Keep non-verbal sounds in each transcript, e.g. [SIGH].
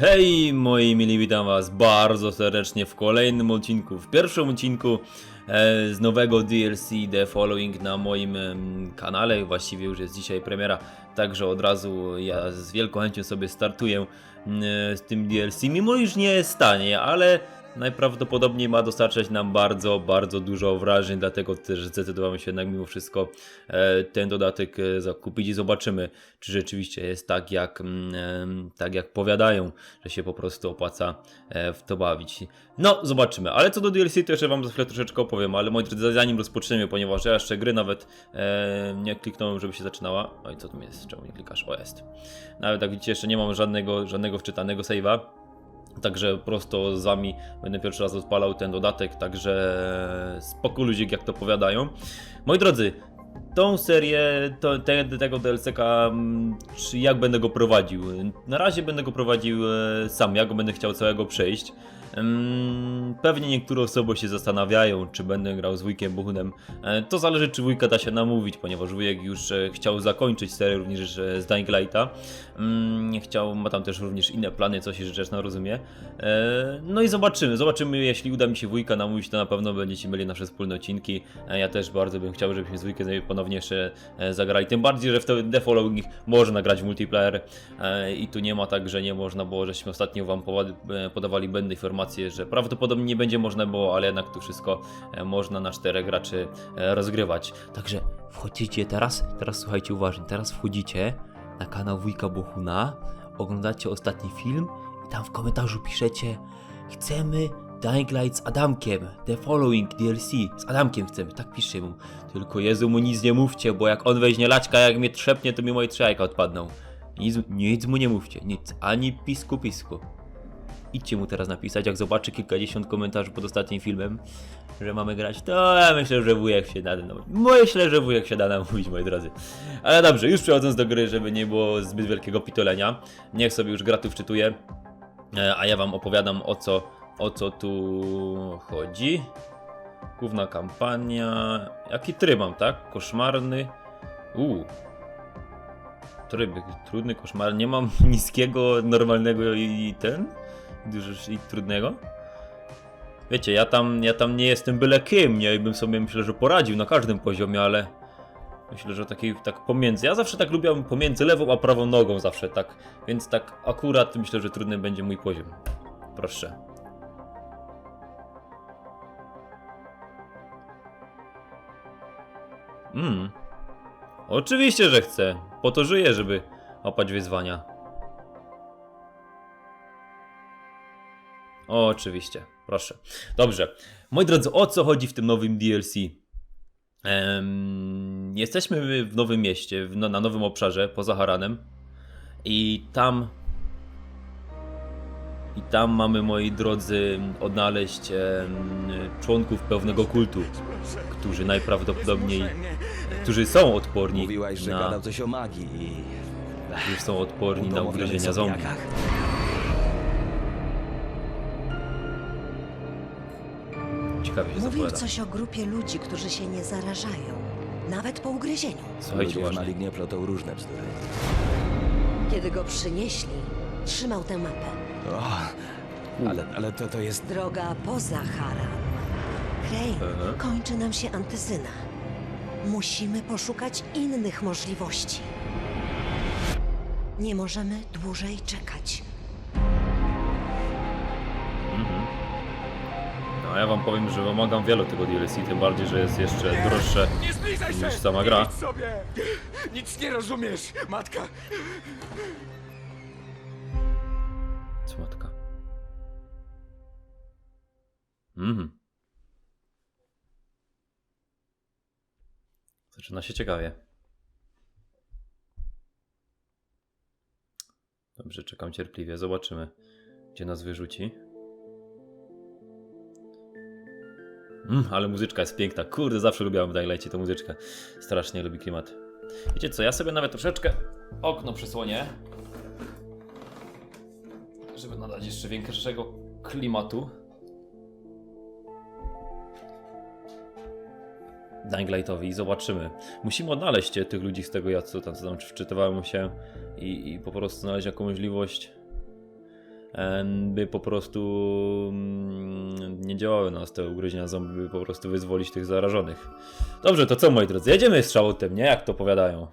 Hej moi mili, witam was bardzo serdecznie w kolejnym odcinku, w pierwszym odcinku z nowego DLC The Following na moim em, kanale, właściwie już jest dzisiaj premiera, także od razu ja z wielką chęcią sobie startuję mm, z tym DLC, mimo iż nie jest tanie, ale najprawdopodobniej ma dostarczać nam bardzo, bardzo dużo wrażeń, dlatego też zdecydowałem się jednak mimo wszystko e, ten dodatek e, zakupić i zobaczymy, czy rzeczywiście jest tak jak, mm, em, tak jak powiadają, że się po prostu opłaca e, w to bawić. No, zobaczymy, ale co do DLC to jeszcze wam za chwilę troszeczkę opowiem, ale moi drodzy, zanim rozpoczniemy, ponieważ ja jeszcze gry nawet e, nie kliknąłem, żeby się zaczynała. Oj, co tu jest? Czemu nie klikasz? O, jest. Nawet jak widzicie, jeszcze nie mam żadnego, żadnego wczytanego save'a. Także prosto z wami będę pierwszy raz odpalał ten dodatek, także spoko luzik jak to powiadają. Moi drodzy, tą serię, to, te, tego DLC-ka, mm, jak będę go prowadził? Na razie będę go prowadził e, sam, ja go będę chciał całego przejść. Pewnie niektóre osoby się zastanawiają, czy będę grał z wujkiem Bohunem. E, To zależy, czy wujka da się namówić, ponieważ wujek już e, chciał zakończyć serię również e, z Dying Lighta. Chciał, ma tam też również inne plany, co się rzecz jasna rozumie. No i zobaczymy, zobaczymy, jeśli uda mi się wujka namówić, to na pewno będziecie mieli nasze wspólne odcinki. Ja też bardzo bym chciał, żebyśmy z wujkiem ponownie jeszcze zagrali. Tym bardziej, że w The Following można grać w multiplayer i tu nie ma tak, że nie można, bo żeśmy ostatnio wam powa- e, podawali błędne informacje, że prawdopodobnie nie będzie można było, ale jednak tu wszystko e, można na czterech graczy e, rozgrywać. Także wchodzicie teraz, teraz słuchajcie uważnie, teraz wchodzicie na kanał Wujka Bohuna, oglądacie ostatni film i tam w komentarzu piszecie chcemy Dying Light z Adamkiem, The Following DLC, z Adamkiem chcemy, tak piszcie mu. Tylko Jezu mu nic nie mówcie, bo jak on weźmie laczka, jak mnie trzepnie, to mi moje trzy odpadną. Nic, nic mu nie mówcie, nic, ani pisku pisku. Idźcie mu teraz napisać, jak zobaczy kilkadziesiąt komentarzy pod ostatnim filmem, że mamy grać, to ja myślę, że wujek się da namówić. Myślę, że wujek się da namówić, moi drodzy. Ale dobrze, już przechodząc do gry, żeby nie było zbyt wielkiego pitolenia, niech sobie już gra tu wczytuje, e, a ja wam opowiadam o co, o co tu chodzi. Główna kampania. Jaki tryb mam, tak? Koszmarny. Uuu. Tryb, trudny, koszmarny. Nie mam [LAUGHS] niskiego, normalnego i ten? Dużo trudnego? Wiecie, ja tam, ja tam nie jestem byle kim, nie? I bym sobie myślę, że poradził na każdym poziomie, ale myślę, że taki, tak pomiędzy. Ja zawsze tak lubiłem pomiędzy lewą a prawą nogą zawsze, tak. Więc tak akurat myślę, że trudny będzie mój poziom. Proszę. Mm. Oczywiście, że chcę. Po to żyję, żeby opać wyzwania. O, oczywiście, proszę. Dobrze. Moi drodzy, o co chodzi w tym nowym DLC? Jesteśmy w nowym mieście, w, no, na nowym obszarze, poza Haranem. I tam. I tam mamy, moi drodzy, odnaleźć członków pewnego kultu, którzy najprawdopodobniej. którzy są odporni Mówiłaś, że na. gadał coś o magii i... którzy są odporni na ugryzienia zombie. Ciekawie się Mówił zapowiada. coś o grupie ludzi, którzy się nie zarażają. Nawet po ugryzieniu. Słuchajcie Ludzie uważnie. malignie plotą różne bzdury. Kiedy go przynieśli, trzymał tę mapę. O, ale, ale to, to jest... Droga poza Haran. Crane, Aha. kończy nam się antyzyna. Musimy poszukać innych możliwości. Nie możemy dłużej czekać. No, ja wam powiem, że wymagam wielu tego DLC, tym bardziej, że jest jeszcze droższe Nie zbliżaj się! niż sama gra. Idź sobie! Nic nie rozumiesz, matka! Słodka. Mhm. Zaczyna się ciekawie. Dobrze, czekam cierpliwie. Zobaczymy, gdzie nas wyrzuci. Mm, ale muzyczka jest piękna. Kurde, zawsze lubiłem w Dying Lightie tę muzyczkę. Strasznie lubi klimat. Wiecie co, ja sobie nawet troszeczkę okno przysłonię. Żeby nadać jeszcze większego klimatu. Dying Lightowi i zobaczymy. Musimy odnaleźć tych ludzi z tego ja co tam, co tam wczytywałem się i, i po prostu znaleźć jakąś możliwość by po prostu mm, nie działały nas te ugryzienia zombie, by po prostu wyzwolić tych zarażonych. Dobrze, to co moi drodzy, jedziemy z szałtem, nie? Jak to powiadają.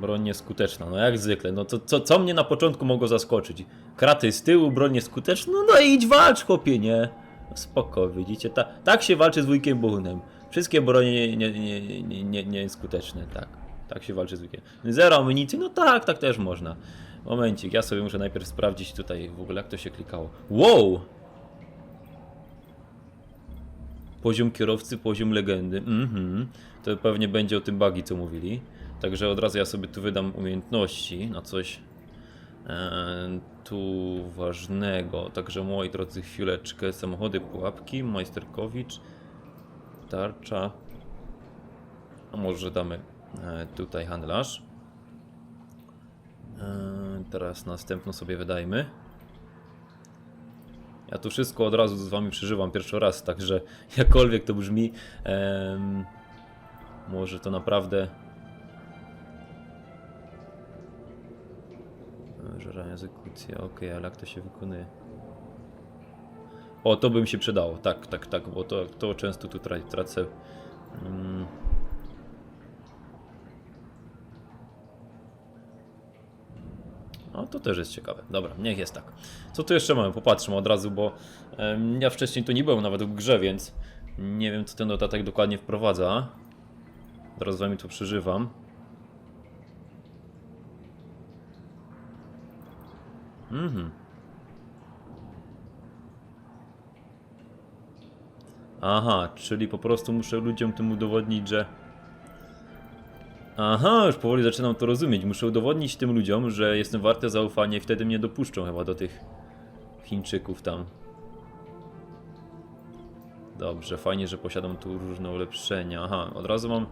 Broń nieskuteczna, no jak zwykle. No to co, co mnie na początku mogło zaskoczyć? Kraty z tyłu, broń nieskuteczna, no, no idź walcz, chłopie, nie? Spoko, widzicie? Ta, tak się walczy z wujkiem Bohunem. Wszystkie bronie nie, nie, nie, nie, nie, nieskuteczne, tak. Tak się walczy z wujkiem. Zero amunicji, no tak, tak też można. Momencik, ja sobie muszę najpierw sprawdzić tutaj w ogóle jak to się klikało. Wow! Poziom kierowcy, poziom legendy. Mhm. To pewnie będzie o tym bugi, co mówili. Także od razu ja sobie tu wydam umiejętności na coś e, tu ważnego. Także moi drodzy, chwileczkę. Samochody, pułapki, majsterkowicz, tarcza. A może damy tutaj handlarz. E, teraz następną sobie wydajmy. Ja tu wszystko od razu z wami przeżywam pierwszy raz, także [LAUGHS] jakkolwiek to brzmi, em, może to naprawdę. Żera egzekucja, ok, ale jak to się wykonuje? O, to by mi się przydało, tak, tak, tak, bo to, to często tu tra- tracę. Mm. No to też jest ciekawe. Dobra, niech jest tak. Co tu jeszcze mamy? Popatrzmy od razu, bo ja wcześniej tu nie byłem nawet w grze, więc nie wiem co ten dodatek dokładnie wprowadza. Teraz z wami to przeżywam. Mhm. Aha, czyli po prostu muszę ludziom tym udowodnić, że Aha, już powoli zaczynam to rozumieć. Muszę udowodnić tym ludziom, że jestem warty zaufania i wtedy mnie dopuszczą chyba do tych Chińczyków tam. Dobrze, fajnie, że posiadam tu różne ulepszenia. Aha, od razu mam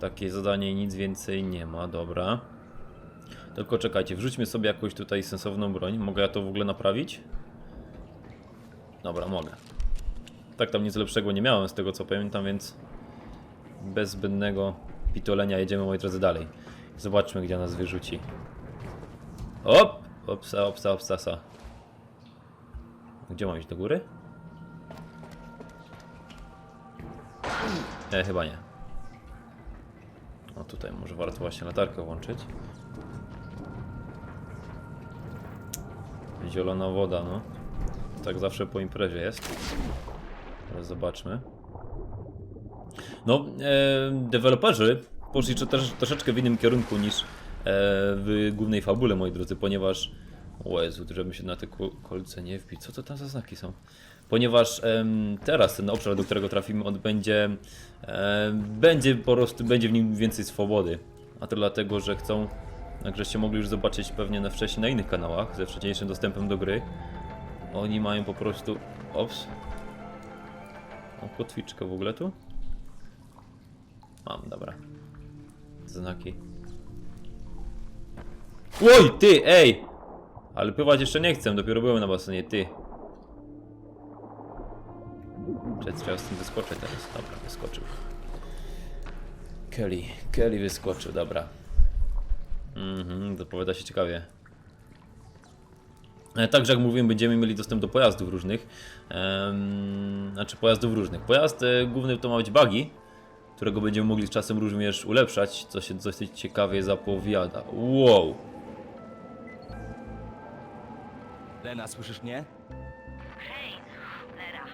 takie zadanie i nic więcej nie ma, dobra. Tylko czekajcie, wrzućmy sobie jakąś tutaj sensowną broń. Mogę ja to w ogóle naprawić? Dobra, mogę. Tak tam nic lepszego nie miałem z tego co pamiętam, więc bez zbędnego pitolenia jedziemy moi drodzy dalej. Zobaczmy gdzie nas wyrzuci. Op! Opsa, opsa, opsasa. Gdzie mam iść? Do góry? E, chyba nie. O tutaj może warto właśnie latarkę włączyć. Zielona woda, no. Tak zawsze po imprezie jest. Ale zobaczmy. No, e, deweloperzy poszli też, troszeczkę w innym kierunku niż e, w głównej fabule, moi drodzy, ponieważ. O Jezu, żebym się na te ko- kolce nie wbić. Co to tam za znaki są? Ponieważ teraz ten obszar, do którego trafimy, on będzie. E, będzie po prostu, będzie w nim więcej swobody. A to dlatego, że chcą. Jak żeście mogli już zobaczyć pewnie na wcześniej na innych kanałach, ze wcześniejszym dostępem do gry. Oni mają po prostu. Ops. Kotwiczkę w ogóle tu? Mam, dobra. Znaki. Oj, ty, ej! Ale pływać jeszcze nie chcę, dopiero byłem na basenie, ty. Przed trzeba z tym wyskoczyć teraz. Dobra, wyskoczył. Kelly, Kelly wyskoczył, dobra. Mhm, zapowiada się ciekawie. E, Także jak mówiłem, będziemy mieli dostęp do pojazdów różnych. Em, znaczy pojazdów różnych. Pojazd e, główny to ma być buggy, którego będziemy mogli z czasem również ulepszać, co się dosyć ciekawie zapowiada. Wow! Lena, słyszysz mnie? Hej, cholera.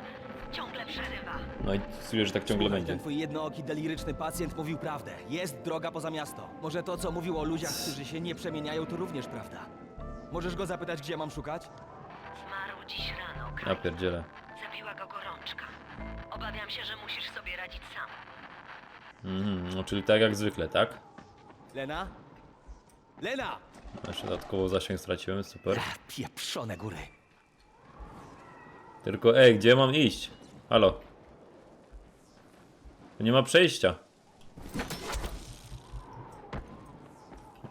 Ciągle przerywa. No i czuję, że tak ciągle Słuchaj, będzie. Ten twój jednooki, deliryczny pacjent mówił prawdę. Jest droga poza miasto. Może to, co mówił o ludziach, którzy się nie przemieniają, to również prawda. Możesz go zapytać, gdzie mam szukać? Zmarł dziś rano. Ja pierdzielę. Zabiła go gorączka. Obawiam się, że musisz sobie radzić sam. Mhm, no czyli tak jak zwykle, tak? Lena? Lena! Jeszcze dodatkowo zasięg straciłem, super. Ach, pieprzone góry. Tylko ej, gdzie mam iść? Halo? Tu nie ma przejścia.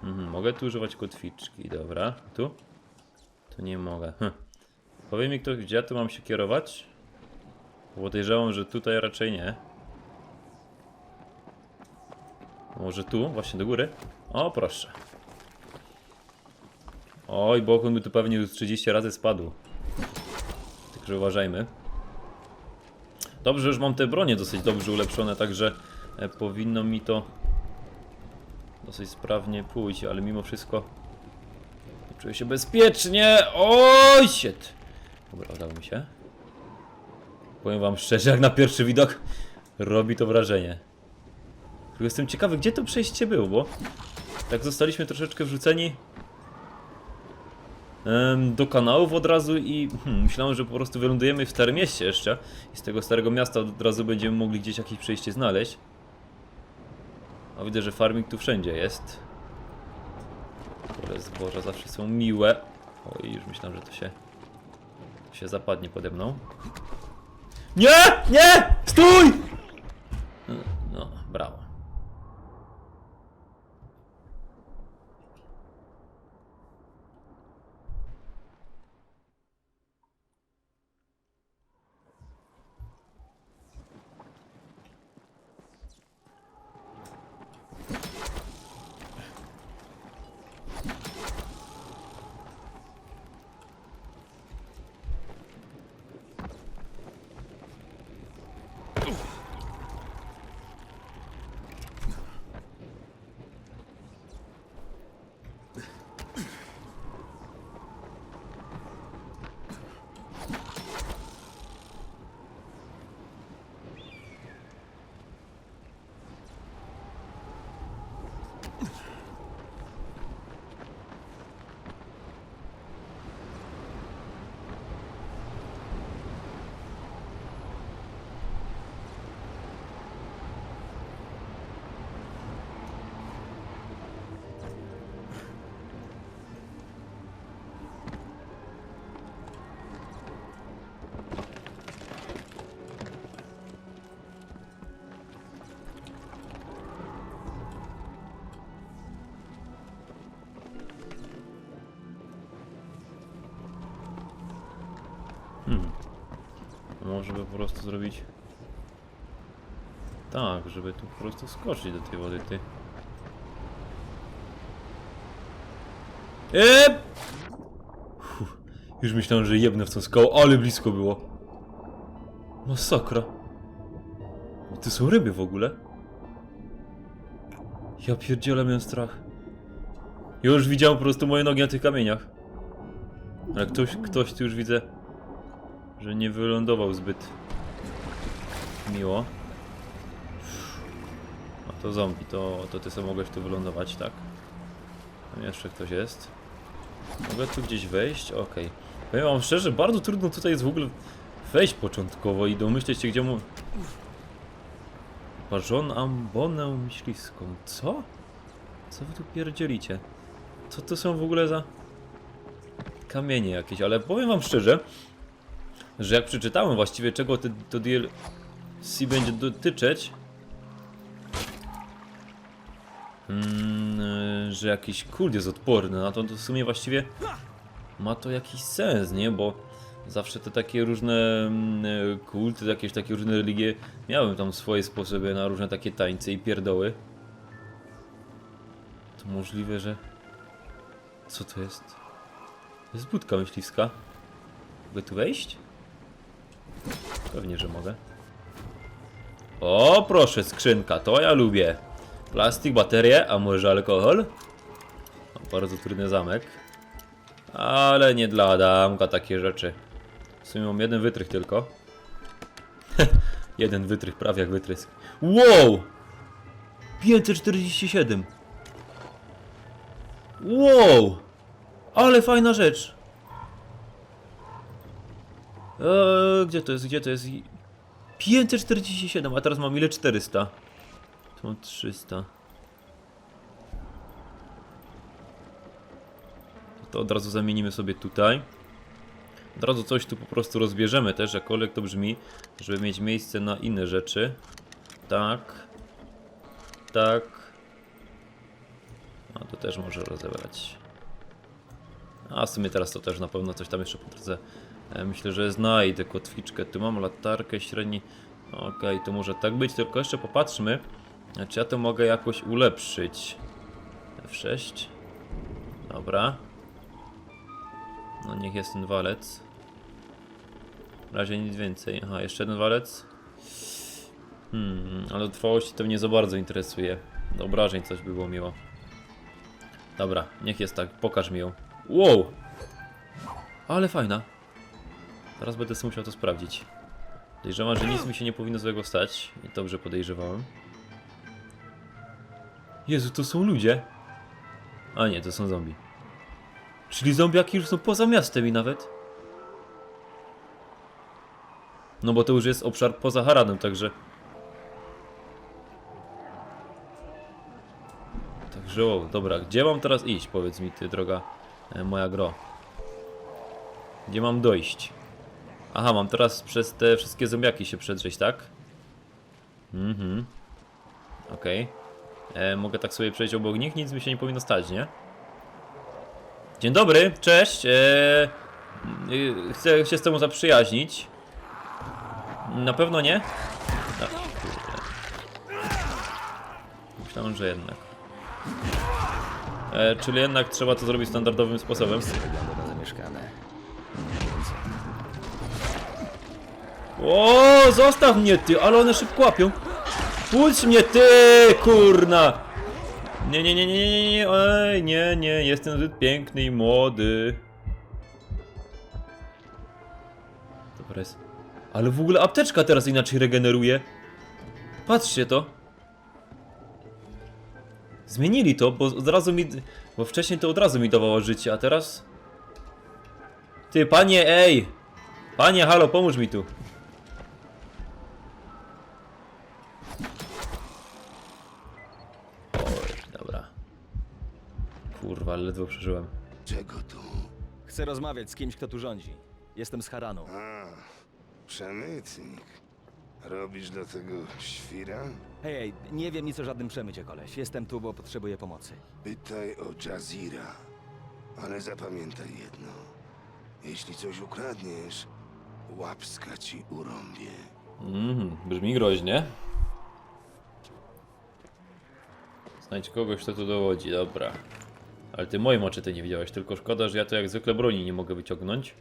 Mhm, mogę tu używać kotwiczki, dobra. Tu? Tu nie mogę. Hm. Powie mi ktoś, gdzie ja tu mam się kierować? Podejrzewam, że tutaj raczej nie. Może tu, właśnie do góry? O, proszę. Oj, Bokun by tu pewnie już 30 razy spadł. Także uważajmy. Dobrze, już mam te bronie dosyć dobrze ulepszone, także e, powinno mi to dosyć sprawnie pójść, ale mimo wszystko czuję się bezpiecznie. Oj, shit. Dobra, udało mi się. Powiem wam szczerze, jak na pierwszy widok robi to wrażenie. Tylko jestem ciekawy, gdzie to przejście było, bo tak zostaliśmy troszeczkę wrzuceni do kanałów od razu i hmm, myślałem, że po prostu wylądujemy w Starym Mieście jeszcze i z tego Starego Miasta od razu będziemy mogli gdzieś jakieś przejście znaleźć. A widzę, że farming tu wszędzie jest. Pole zboża zawsze są miłe. Oj, już myślałem, że to się, to się zapadnie pode mną. Nie! Nie! Stój! No, brawo. Może by po prostu zrobić... Tak, żeby tu po prostu skoczyć do tej wody, ty. Eee! Już myślałem, że jebnę w tą skałę, ale blisko było. Masakra. To są ryby w ogóle. Ja pierdzielę, miałem strach. Już widziałem po prostu moje nogi na tych kamieniach. Ale ktoś, ktoś tu już widzę, że nie wylądował zbyt miło. A to zombie, to, to ty sobie mogłeś tu wylądować, tak? Tam jeszcze ktoś jest. Mogę tu gdzieś wejść? Okej. Powiem wam szczerze, bardzo trudno tutaj jest w ogóle wejść początkowo i domyśleć się, gdzie mu... Parzon ambonę myśliską. Co? Co wy tu pierdzielicie? Co to są w ogóle za... Kamienie jakieś, ale powiem wam szczerze, że jak przeczytałem właściwie czego te, to DLC będzie dotyczyć, mm, że jakiś kult jest odporny, no to, to w sumie właściwie ma to jakiś sens, nie? Bo zawsze te takie różne mm, kulty, jakieś takie różne religie miały tam swoje sposoby na różne takie tańce i pierdoły. To możliwe, że... Co to jest? To jest budka myśliwska. Mogę tu wejść? Pewnie, że mogę. O, proszę, skrzynka, to ja lubię. Plastik, baterie, a może alkohol? Bardzo trudny zamek. Ale nie dla Adamka takie rzeczy. W sumie mam jeden wytrych tylko. [LAUGHS] jeden wytrych, prawie jak wytrysk. Wow! 547. Wow! Ale fajna rzecz. Eee, gdzie to jest? Gdzie to jest? 547, a teraz mam ile? 400. Tu mam 300. To od razu zamienimy sobie tutaj. Od razu coś tu po prostu rozbierzemy też, jakkolwiek to brzmi, żeby mieć miejsce na inne rzeczy. Tak. Tak. A to też może rozebrać. A w sumie teraz to też na pewno coś tam jeszcze po drodze. Myślę, że znajdę kotwiczkę. Tu mam latarkę średni. Okej, to może tak być, tylko jeszcze popatrzmy, czy ja to mogę jakoś ulepszyć. F6. Dobra. No niech jest ten walec. W razie nic więcej. Aha, jeszcze jeden walec. Hmm, ale trwałości to mnie za bardzo interesuje. Do obrażeń coś by było miło. Dobra, niech jest tak, pokaż mi ją. Wow! Ale fajna. Teraz będę sobie musiał to sprawdzić. Podejrzewam, że nic mi się nie powinno złego stać. I dobrze podejrzewałem. Jezu, to są ludzie. A nie, to są zombie. Czyli zombiaki już są poza miastem i nawet. No bo to już jest obszar poza Haranem, także... Także o, dobra, gdzie mam teraz iść? Powiedz mi ty, droga e, moja gro. Gdzie mam dojść? Aha, mam teraz przez te wszystkie zombiaki się przedrzeć, tak? Mhm. Okej. E, Mogę tak sobie przejść obok nich, nic mi się nie powinno stać, nie? Dzień dobry, cześć. E, y, chcę się z tobą zaprzyjaźnić. Na pewno nie? Kurde. Myślałem, że jednak. E, czyli jednak trzeba to zrobić standardowym sposobem. O, zostaw mnie ty, ale one szybko łapią. Puść mnie ty, kurna. Nie, nie, nie, nie, nie, nie, ej, nie, nie, jestem zbyt piękny i młody. Dobra jest. Ale w ogóle apteczka teraz inaczej regeneruje. Patrzcie to. Zmienili to, bo od razu mi... Bo wcześniej to od razu mi dawało życie, a teraz... Ty, panie, ej! Panie, halo, pomóż mi tu. Kurwa, ledwo przeżyłem. Czego tu? Chcę rozmawiać z kimś, kto tu rządzi. Jestem z Haranu. A, przemytnik. Robisz do tego świra? Hej, nie wiem nic o żadnym przemycie, koleś. Jestem tu, bo potrzebuję pomocy. Pytaj o Jazira. Ale zapamiętaj jedno. Jeśli coś ukradniesz, łapska ci urąbie. Mhm, brzmi groźnie. Znajdź kogoś, kto tu dowodzi, dobra. Ale ty mojej moczy ty nie widziałeś, tylko szkoda, że ja to jak zwykle broni nie mogę wyciągnąć.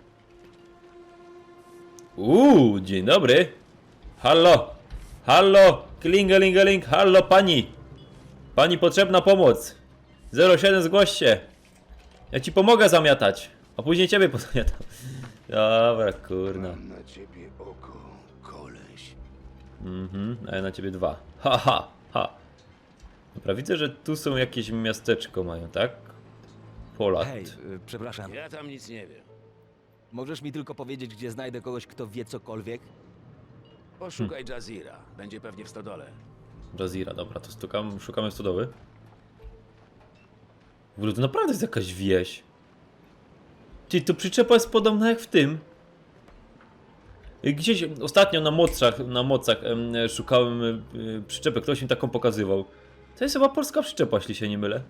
Uuu, dzień dobry. Hallo, hallo, klingelingeling, hallo pani. Pani potrzebna pomoc. 07 zgłoś się. Ja ci pomogę zamiatać, a później ciebie pozamiatam. [LAUGHS] Dobra, kurna. Mam na ciebie oko, koleś. Mhm, a ja na ciebie dwa. Ha, ha, ha. Dobra, widzę, że tu są jakieś miasteczko mają, tak? Polat. Hej, y, przepraszam. Ja tam nic nie wiem. Możesz mi tylko powiedzieć, gdzie znajdę kogoś, kto wie cokolwiek? Poszukaj Jazira. Będzie pewnie w stodole. Jazira, dobra, to stukam, szukamy stodoły. W ogóle to naprawdę jest jakaś wieś. Ty, to przyczepa jest podobna jak w tym. Gdzieś ostatnio na mocach, na mocach em, szukałem y, przyczepy, ktoś mi taką pokazywał. To jest chyba polska przyczepa, jeśli się nie mylę.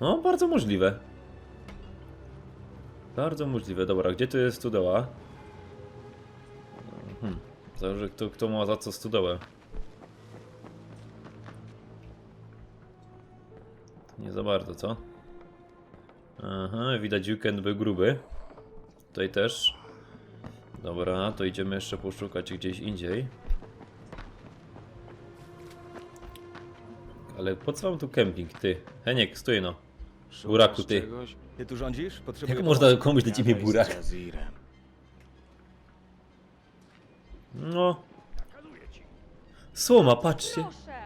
No, bardzo możliwe. Bardzo możliwe. Dobra, gdzie tu jest stodoła? Hmm. Zależy kto, kto ma za co stodołę. Nie za bardzo, co? Aha, widać weekend był gruby. Tutaj też. Dobra, to idziemy jeszcze poszukać gdzieś indziej. Ale po co mam tu kemping, ty? Heniek, stój no. Buraku, ty. Czegoś? Ty tu rządzisz? Potrzebuję Jak pomocy. można komuś do ciebie Gadaj z burak? Jazirem. No. Słoma, patrzcie. Proszę,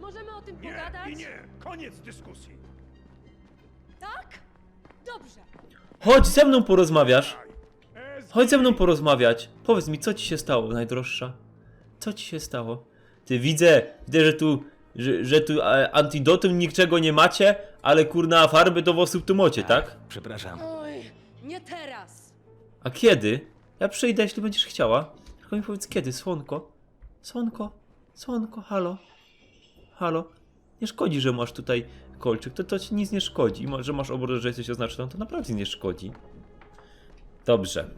możemy o tym pogadać? Koniec dyskusji. Tak? Dobrze. Chodź ze mną porozmawiasz. Chodź ze mną porozmawiać. Powiedz mi, co ci się stało, najdroższa? Co ci się stało? Ty widzę, widzę, że tu, że, że tu e, antidotum niczego nie macie, ale kurna farby do włosów tu mocie, tak? Przepraszam. Oj, nie teraz. A kiedy? Ja przyjdę, jeśli będziesz chciała. Tylko mi powiedz kiedy, słonko? Słonko? Słonko, halo? Halo? Nie szkodzi, że masz tutaj kolczyk, to, to ci nic nie szkodzi. Ma- Że masz obraz, że jesteś oznaczony, to naprawdę nie szkodzi. Dobrze.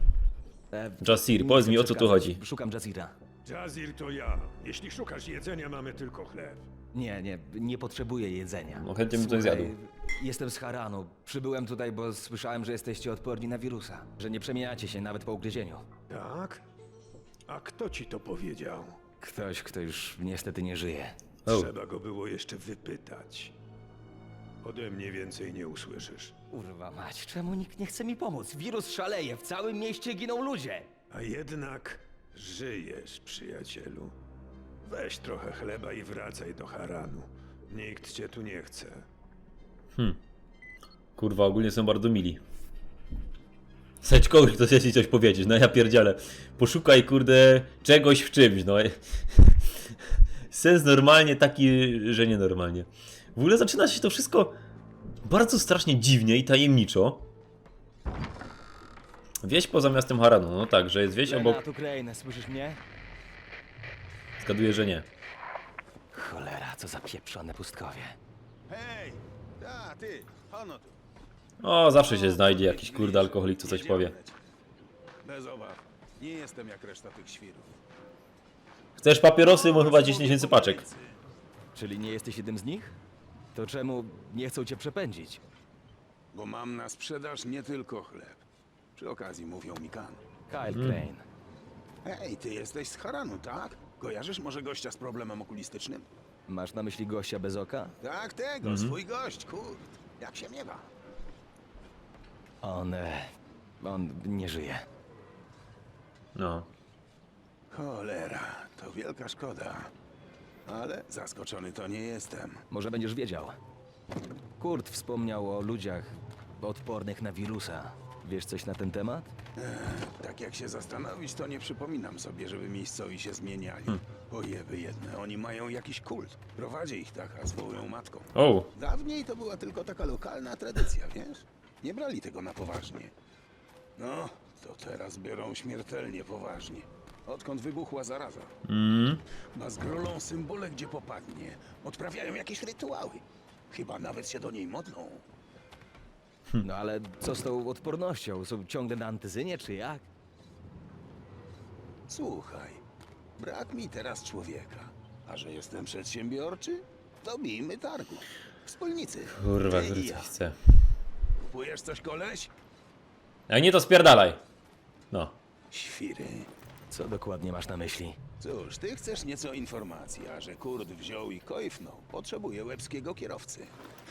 E, Jasir, nie powiedz chcę mi, o co tu chodzi? Szukam Jazira. Jazir to ja. Jeśli szukasz jedzenia, mamy tylko chleb. Nie, nie, nie potrzebuję jedzenia. No chętnie bym coś Słuchaj, zjadł. Jestem z Haranu. Przybyłem tutaj, bo słyszałem, że jesteście odporni na wirusa. Że nie przemieniacie się nawet po ugryzieniu. Tak? A kto ci to powiedział? Ktoś, kto już niestety nie żyje. O. Trzeba go było jeszcze wypytać. Ode mnie więcej nie usłyszysz. Kurwa mać, czemu nikt nie chce mi pomóc? Wirus szaleje, w całym mieście giną ludzie. A jednak żyjesz, przyjacielu. Weź trochę chleba i wracaj do Haranu. Nikt cię tu nie chce. Kurwa, ogólnie są bardzo mili. Sęczkowi ktoś chce ci coś powiedzieć, no ja pierdzielę. Poszukaj, kurde, czegoś w czymś, no. [LAUGHS] Sens normalnie taki, że nienormalnie. W ogóle zaczyna się to wszystko bardzo strasznie dziwnie i tajemniczo. Wieś poza miastem Haranu, no tak, że jest wieś obok... Crane, słyszysz mnie? Zgaduję, że nie. Cholera, co za pieprzone pustkowie. Hej! Ta, ty, ono tu. O, zawsze się znajdzie jakiś kurde alkoholik, co coś powie. Bez obaw. Nie jestem jak reszta tych świrów. Chcesz papierosy? Bo chyba 10 tysięcy paczek. Czyli nie jesteś jednym z nich? To czemu nie chcą cię przepędzić? Bo mam na sprzedaż nie tylko chleb. Przy okazji mówią mi kan. Kyle Hmm. Crane. Hej, ty jesteś z Haranu, tak? Kojarzysz może gościa z problemem okulistycznym? Masz na myśli gościa bez oka? Tak, tego, swój gość, kurt. Jak się miewa? On... E, on nie żyje. No. Cholera, to wielka szkoda. Ale zaskoczony to nie jestem. Może będziesz wiedział. Kurt wspomniał o ludziach odpornych na wirusa. Wiesz coś na ten temat? Tak jak się zastanowić, to nie przypominam sobie, żeby miejscowi się zmieniali. Ojeby jedne, oni mają jakiś kult. Prowadzi ich taka, zwołują matką. O, Dawniej to była tylko taka lokalna tradycja, wiesz? Nie brali tego na poważnie. No, to teraz biorą śmiertelnie poważnie. Odkąd wybuchła zaraza. mm. Bazgrolą symbole, gdzie popadnie. Odprawiają jakieś rytuały. Chyba nawet się do niej modlą. No ale co z tą odpornością? Są ciągle na antyzynie, czy jak? Słuchaj, brak mi teraz człowieka. A że jestem przedsiębiorczy, to bijmy targu. Wspólnicy. Kurwa, Ty i który ja. coś chce. Kupujesz coś, koleś? Jak nie, to spierdalaj. No. Świry. Co dokładnie masz na myśli? Cóż, ty chcesz nieco informacji, a że kurt wziął i kojfnął, potrzebuje łebskiego kierowcy.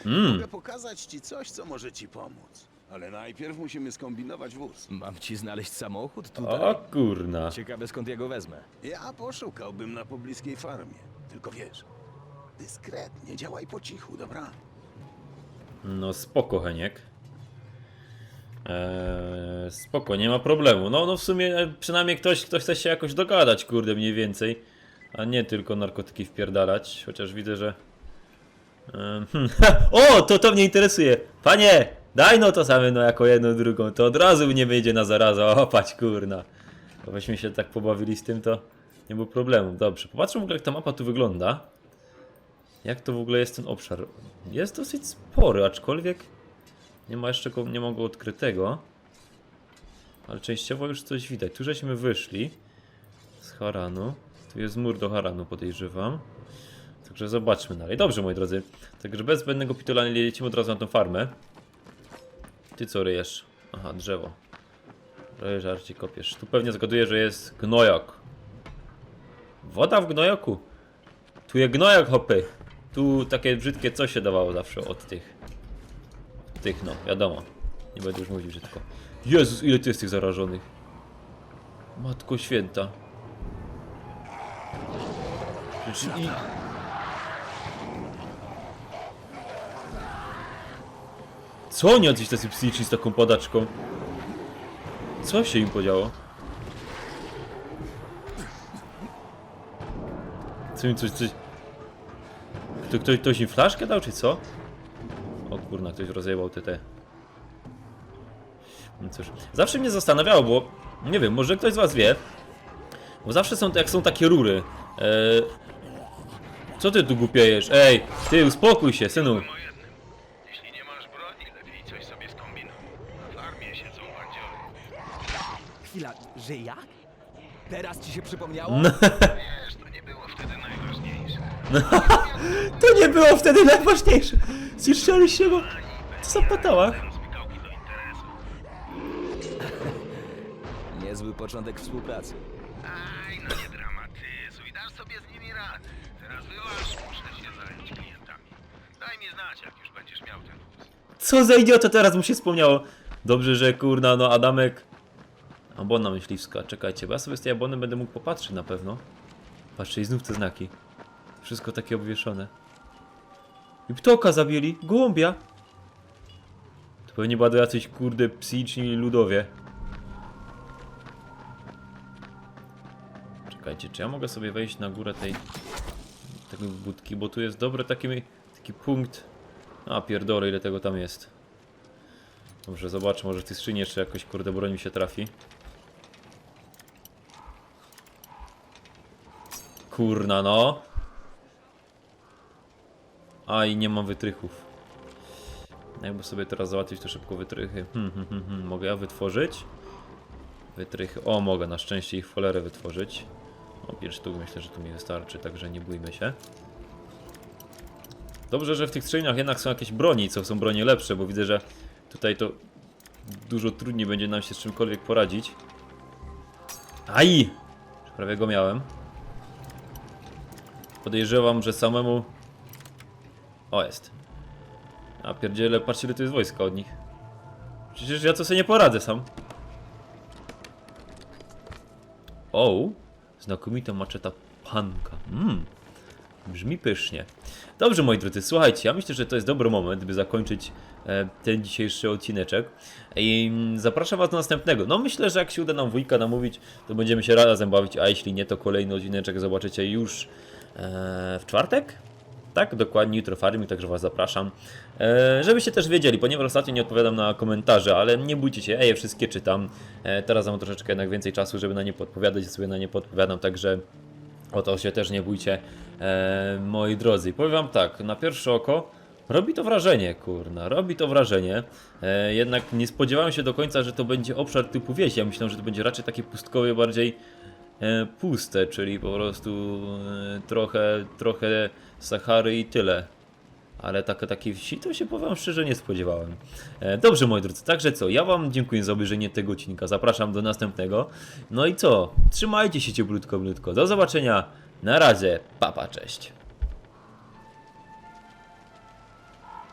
Mogę pokazać ci coś, co może ci pomóc. Ale najpierw musimy skombinować wóz. Mam ci znaleźć samochód tutaj? O kurna. Ciekawe skąd ja go wezmę. Ja poszukałbym na pobliskiej farmie. Tylko wiesz, dyskretnie, działaj po cichu, dobra? No spoko, Heniek. Eee, spoko, nie ma problemu. No, no w sumie e, przynajmniej ktoś, ktoś chce się jakoś dogadać, kurde, mniej więcej. A nie tylko narkotyki wpierdalać, chociaż widzę, że... Eee, [LAUGHS] o, to to mnie interesuje. Panie, daj no to same, no jako jedną, drugą, to od razu nie wyjdzie na zarazę. [LAUGHS] O, patrz, kurna. Bo Byśmy się tak pobawili z tym, to nie było problemu. Dobrze, popatrzmy w ogóle, jak ta mapa tu wygląda. Jak to w ogóle jest ten obszar? Jest dosyć spory, aczkolwiek nie ma jeszcze go, nie ma go odkrytego. Ale częściowo już coś widać. Tu żeśmy wyszli z Haranu. Tu jest mur do Haranu, podejrzewam. Także zobaczmy dalej. Dobrze, moi drodzy. Także bez zbędnego pitolania lecimy od razu na tą farmę. Ty co ryjesz? Aha, drzewo. Ryjesz, arci kopiesz. Tu pewnie zgaduję, że jest gnojok. Woda w gnojoku. Tu jest gnojak, hopy. Tu takie brzydkie co się dawało zawsze od tych. Tych, no, wiadomo. Nie będę już mówił brzydko. Jezus, ile tu jest tych zarażonych. Matko święta. I... Co oni jacyś tacy psychiczni z taką podaczką? Co się im podziało? Co im coś, coś... Kto, ktoś, ktoś im flaszkę dał, czy co? Kurna, ktoś rozjebał te te. No cóż, zawsze mnie zastanawiało, bo nie wiem, może ktoś z was wie. Bo zawsze są, jak są takie rury. E, co ty tu głupiejesz? Ej, ty uspokój się, synu. Jeśli nie masz broni, lepiej coś sobie skombinuj. W armii siedzą bandziory. Chwila, że jak? Teraz ci się przypomniało? Wiesz, to nie było wtedy najważniejsze. [LAUGHS] To nie było wtedy najważniejsze. Go. Co za patałach? Niezły początek współpracy. Aj, no nie dramatyzuj, dasz sobie z nimi radę. Teraz wyłaż, muszę się zająć klientami. Daj mi znać, jak już będziesz miał ten wóz. Co za idiota teraz mu się wspomniało. Dobrze, że kurna, no Adamek. Abona myśliwska, czekajcie, bo ja sobie z tej abony będę mógł popatrzeć na pewno. Patrzcie, i znów te znaki. Wszystko takie obwieszone. I ptoka zabili, gołąbia. To pewnie będą jacyś kurde psyczni ludowie. Czekajcie, czy ja mogę sobie wejść na górę tej tego budki, bo tu jest dobry taki, taki punkt. A pierdolę, ile tego tam jest. Dobrze, zobaczę, może w tej skrzyni jeszcze jakoś kurde broń mi się trafi. Kurna no. A i nie mam wytrychów. Jakby sobie teraz załatwić to szybko wytrychy. Hmm, hmm, hmm, hmm. Mogę ja wytworzyć? Wytrychy. O, mogę na szczęście ich w cholerę wytworzyć. O, pięć sztuk myślę, że tu mi wystarczy, także nie bójmy się. Dobrze, że w tych skrzyniach jednak są jakieś broni, co są bronie lepsze, bo widzę, że tutaj to dużo trudniej będzie nam się z czymkolwiek poradzić. Aj! Prawie go miałem. Podejrzewam, że samemu... O, jest. A pierdziele, patrzcie ile tu jest wojska od nich. Przecież ja to sobie nie poradzę sam. O, znakomita maczeta panka. Mmm, brzmi pysznie. Dobrze, moi drodzy, słuchajcie, ja myślę, że to jest dobry moment, by zakończyć e, ten dzisiejszy odcineczek. I mm, zapraszam Was do następnego. No myślę, że jak się uda nam wujka namówić, to będziemy się razem bawić, a jeśli nie, to kolejny odcineczek zobaczycie już e, w czwartek? Tak, dokładnie, jutro farming, także Was zapraszam. E, żebyście też wiedzieli, ponieważ ostatnio nie odpowiadam na komentarze, ale nie bójcie się, ja je wszystkie czytam. E, teraz mam troszeczkę jednak więcej czasu, żeby na nie podpowiadać, sobie na nie podpowiadam, także o to się też nie bójcie, e, moi drodzy. Powiem Wam tak, na pierwsze oko robi to wrażenie, kurna, robi to wrażenie. E, jednak nie spodziewałem się do końca, że to będzie obszar typu wieś. Ja myślałem, że to będzie raczej takie pustkowe, bardziej puste, czyli po prostu e, trochę, trochę Sahary i tyle. Ale takie, takiej wsi to się powiem szczerze nie spodziewałem. E, dobrze moi drodzy, także co, ja wam dziękuję za obejrzenie tego odcinka, zapraszam do następnego. No i co, trzymajcie się cieplutko, blutko, do zobaczenia, na razie, papa, cześć.